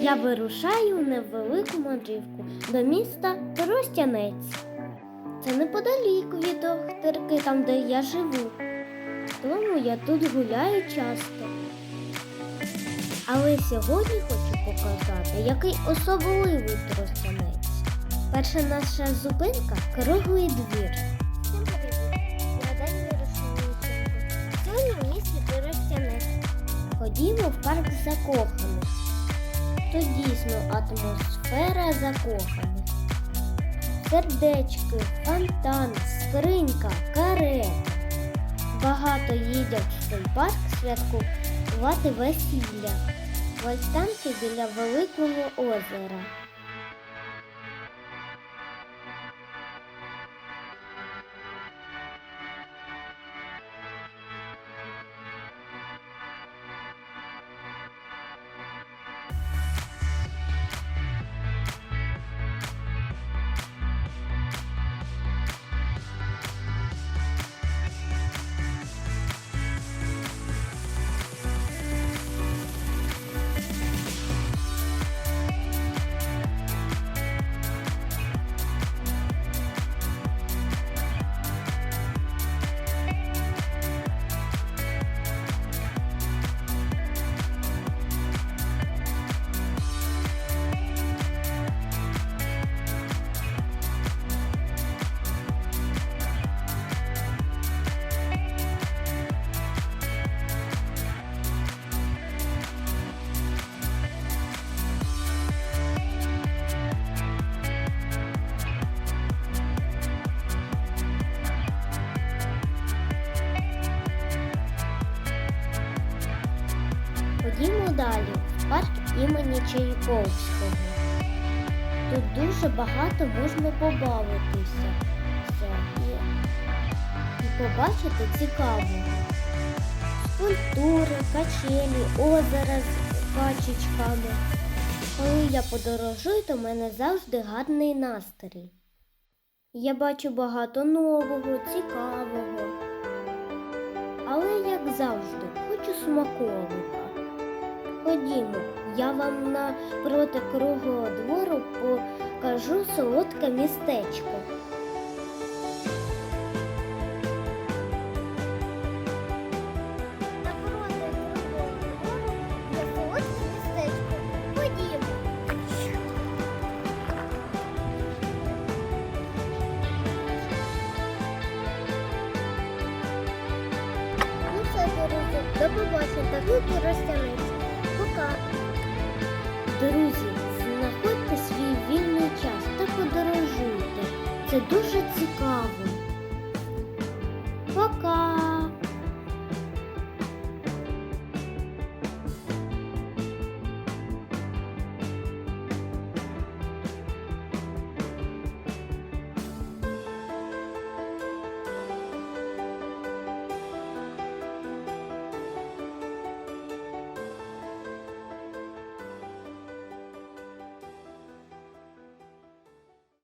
Я вирушаю у невелику мандрівку до міста Тростянець. Це неподалік від Охтирки, там, де я живу. Тому я тут гуляю часто. Але сьогодні хочу показати, який особливий Тростянець. Перша наша зупинка круглий двір. Ходімо в парк закоханих. То дійсно атмосфера закоханих. Сердечки, фонтан, скринька, каре. Багато їдять в той парк святкувати весілля. Ось альтанки біля великого озера. Ходімо далі в парк імені Чайковського. Тут дуже багато можна побавитися і, побачити цікавого. Скульптури, качелі, озера з качечками. Коли я подорожую, то в мене завжди гарний настрій. Я бачу багато нового, цікавого. Але, як завжди, хочу смаколика. Ходімо, я вам напроти круглого двору покажу солодке містечко. Ну до побачення. Такий розтягнеться. Пока. Друзі, знаходьте свій вільний час та подорожуйте. Це дуже цікаво.